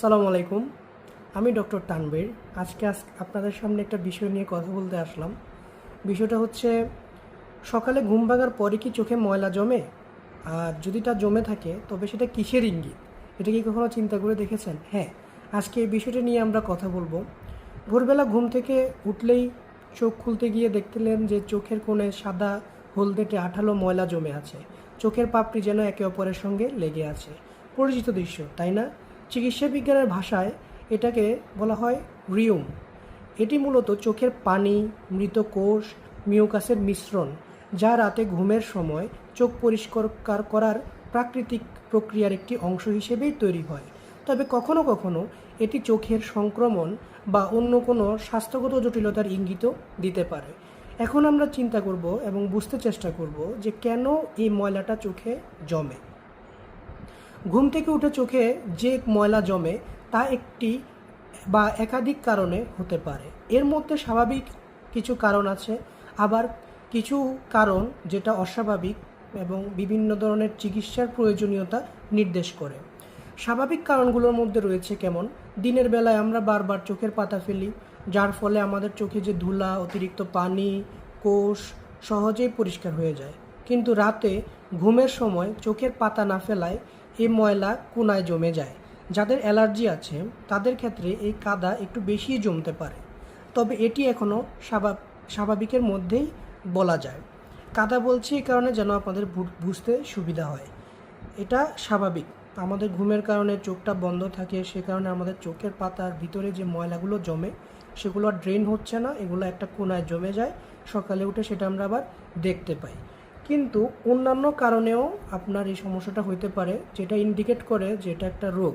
আসসালামু আলাইকুম। আমি ডক্টর তানবীর আজকে আজ আপনাদের সামনে একটা বিষয় নিয়ে কথা বলতে আসলাম। বিষয়টা হচ্ছে, সকালে ঘুম ভাঙার পরে কি চোখে ময়লা জমে? আর যদি তা জমে থাকে, তবে সেটা কিসের ইঙ্গিত? এটা কি কখনো চিন্তা করে দেখেছেন? হ্যাঁ আজকে এই বিষয়টা নিয়ে আমরা কথা বলব। ভোরবেলা ঘুম থেকে উঠলেই চোখ খুলতে গিয়ে দেখতেলেন যে চোখের কোণে সাদা হলদেটে আঠালো ময়লা জমে আছে। চোখের পাপড়ি যেন একে অপরের সঙ্গে লেগে আছে। পরিচিত দৃশ্য, তাই না? চিকিৎসা বিজ্ঞানের ভাষায় এটাকে বলা হয় রিউম। এটি মূলত চোখের পানি, মৃত কোষ মিউকাসের মিশ্রণ, যা রাতে ঘুমের সময় চোখ পরিষ্কার করার প্রাকৃতিক প্রক্রিয়ার একটি অংশ হিসেবেই তৈরি হয়। তবে কখনো কখনো এটি চোখের সংক্রমণ বা অন্য কোনো স্বাস্থ্যগত জটিলতার ইঙ্গিতও দিতে পারে। এখন আমরা চিন্তা করব এবং বুঝতে চেষ্টা করব যে কেন এই ময়লাটা চোখে জমে। ঘুম থেকে উঠে চোখে যে ময়লা জমে তা একটি বা একাধিক কারণে হতে পারে। এর মধ্যে স্বাভাবিক কিছু কারণ আছে, আবার কিছু কারণ যেটা অস্বাভাবিক এবং বিভিন্ন ধরনের চিকিৎসার প্রয়োজনীয়তা নির্দেশ করে। স্বাভাবিক কারণগুলোর মধ্যে রয়েছে কেমন, দিনের বেলায় আমরা বারবার চোখের পাতা ফেলি, যার ফলে আমাদের চোখে যে ধুলা, অতিরিক্ত পানি, কোষ সহজেই পরিষ্কার হয়ে যায়। কিন্তু রাতে ঘুমের সময় চোখের পাতা না ফেলায় এই ময়লা কোনায় জমে যায়। যাদের অ্যালার্জি আছে, তাদের ক্ষেত্রে এই কাদা একটু বেশি জমতে পারে। তবে এটি এখনও স্বাভাবিকের মধ্যেই বলা যায়। কাদা বলছি এই কারণে যেন আপনাদের বুঝতে সুবিধা হয়। এটা স্বাভাবিক। আমাদের ঘুমের কারণে চোখটা বন্ধ থাকে, সে কারণে আমাদের চোখের পাতার ভিতরে যে ময়লাগুলো জমে, সেগুলো ড্রেন হচ্ছে না, এগুলো একটা কোনায় জমে যায়। সকালে উঠে সেটা আমরা আবার দেখতে পাই। কিন্তু অন্যান্য কারণেও আপনার এই সমস্যাটা হতে পারে, যেটা ইন্ডিকেট করে যে এটা একটা রোগ।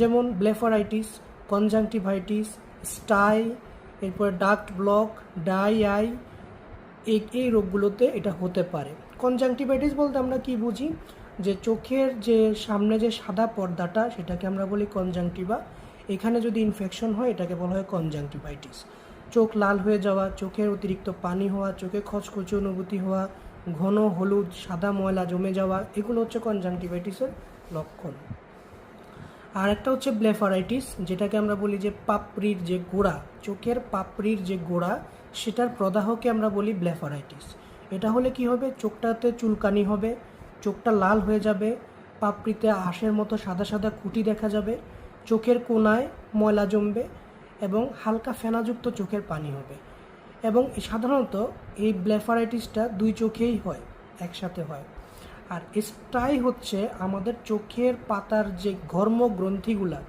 যেমন ব্লেফারাইটিস কনজাংটিভাইটিস স্টাই এরপরে ডাক্ট ব্লক ডাই আই এই এই রোগগুলোতে এটা হতে পারে। কনজাংটিভাইটিস বলতে আমরা কি বুঝি? যে চোখের যে সামনে যে সাদা পর্দাটা, সেটাকে আমরা বলি কনজাংটিভা এখানে যদি ইনফেকশন হয়, এটাকে বলা হয় কনজাংটিভাইটিস চোখ লাল হয়ে যাওয়া, চোখের অতিরিক্ত পানি হওয়া, চোখে খচখচে অনুভূতি হওয়া ঘন, হলুদ, সাদা ময়লা জমে যাওয়া, এগুলো হচ্ছে কনজাংটিভাইটিসের লক্ষণ। আর একটা হচ্ছে ব্লেফারাইটিস যেটাকে আমরা বলি যে পাপড়ির যে গোড়া, চোখের পাপড়ির যে গোড়া, সেটার প্রদাহকে আমরা বলি ব্লেফারাইটিস এটা হলে কি হবে? চোখটাতে চুলকানি হবে, চোখটা লাল হয়ে যাবে, পাপড়িতে আঁশের মতো সাদা সাদা খুঁটি দেখা যাবে, চোখের কোনায় ময়লা জমবে এবং হালকা ফেনাযুক্ত চোখের পানি হবে। এবং সাধারণত এই ব্লেফারাইটিসটা দুই চোখেই হয়, একসাথে হয়। আর স্টাই হচ্ছে আমাদের চোখের পাতার যে ঘর্ম গ্রন্থিগুলা